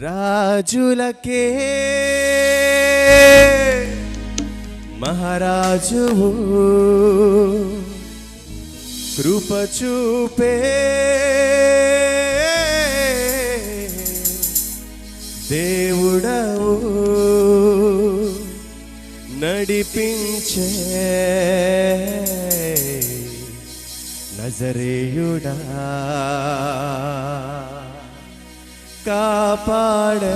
రాజులకే మహారాజువు కృప చూపే దేవుడవు నడిపించే నజరేయుడా. కాపాడే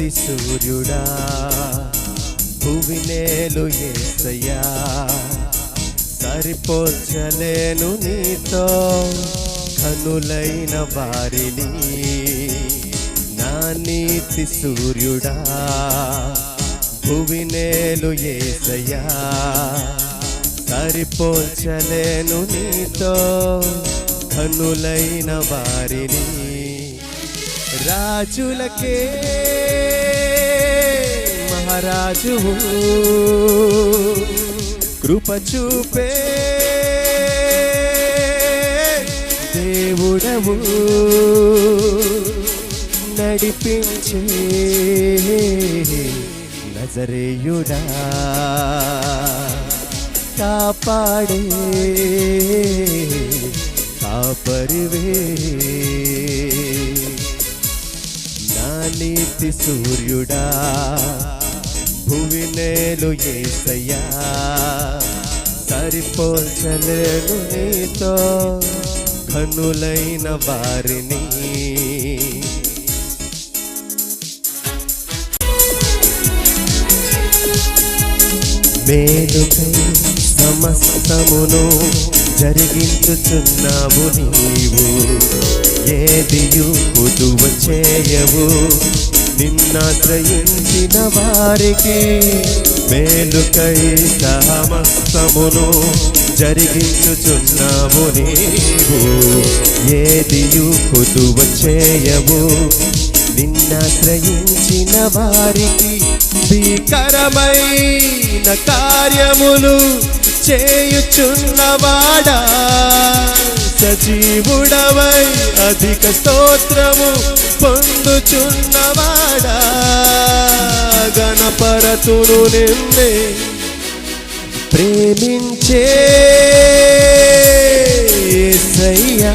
నీతి సూర్యుడా భువినేలు ఏసయ్యా. సరిపోల్చలేను నీతో కనులైన వారిని. నా నీతి సూర్యుడా భువినేలు ఏసయ్యా. సరిపోల్చలేను నీతో కనులైన వారిని. రాజులకే మహారాజు. కృప చూపే దేవుడవు. నడిపించే నజరేయుడా. కాపాడే కాపరివే. నా నీతి సూర్యుడా. భువినేలు ఏసయ్యా. సరిపోల్చలేను నీతో కనులైన వారిని. మేలుకై సమస్తమును జరిగించుచున్నావు నీవు. ఏదియు చేయవు. నిన్నాశ్రయించిన వారికి మేలుకై సమస్తమును జరిగించుచున్నావు నీవు. ఏదియు కుదువ చేయవు. నిన్నాశ్రయించిన వారికి భీకరమైన కార్యములు చేయుచున్నవాడా? జీవుడవై అధిక స్తోత్రము పొందుచున్నవాడా? గణపరతులు నిన్నే ప్రేమించే సయ్యా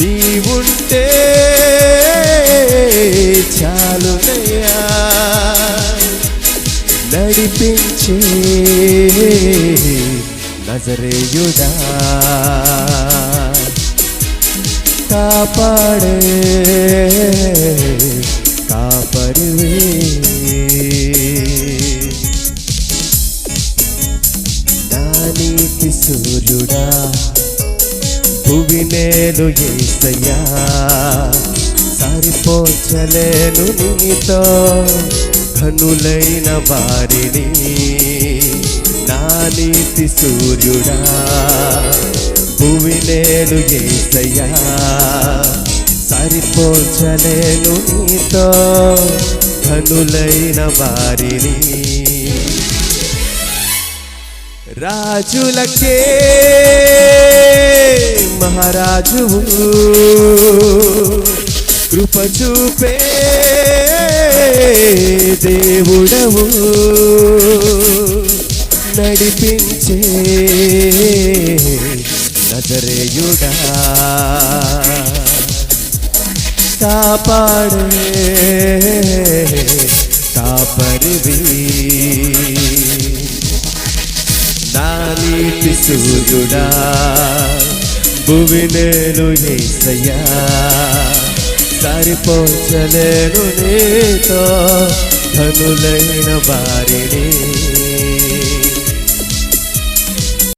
నీవుంటే చాలునయ్యా. నడిపించే నజరేయుడా. కాపాడే కాపరివే. నా నీతి సూర్యుడా భువినేలు ఏసయ్యా. సరిపోచలేను నీతో ఘనులైన వారిని. నీతి సూర్యుడా భూమి నేను ఏసయ్యా. సరిపోల్చలేను నీతో ధనులైన వారిని. రాజులకే మహారాజు కృప చూపే దేవుడవు. నడిపించే నజరేయుడా. కాపాడే కాపరివి. నా నీతి సూర్యుడా భువినేలు ఏసయ్యా. సరిపోచలేను నీతో ధనులైన వారిని.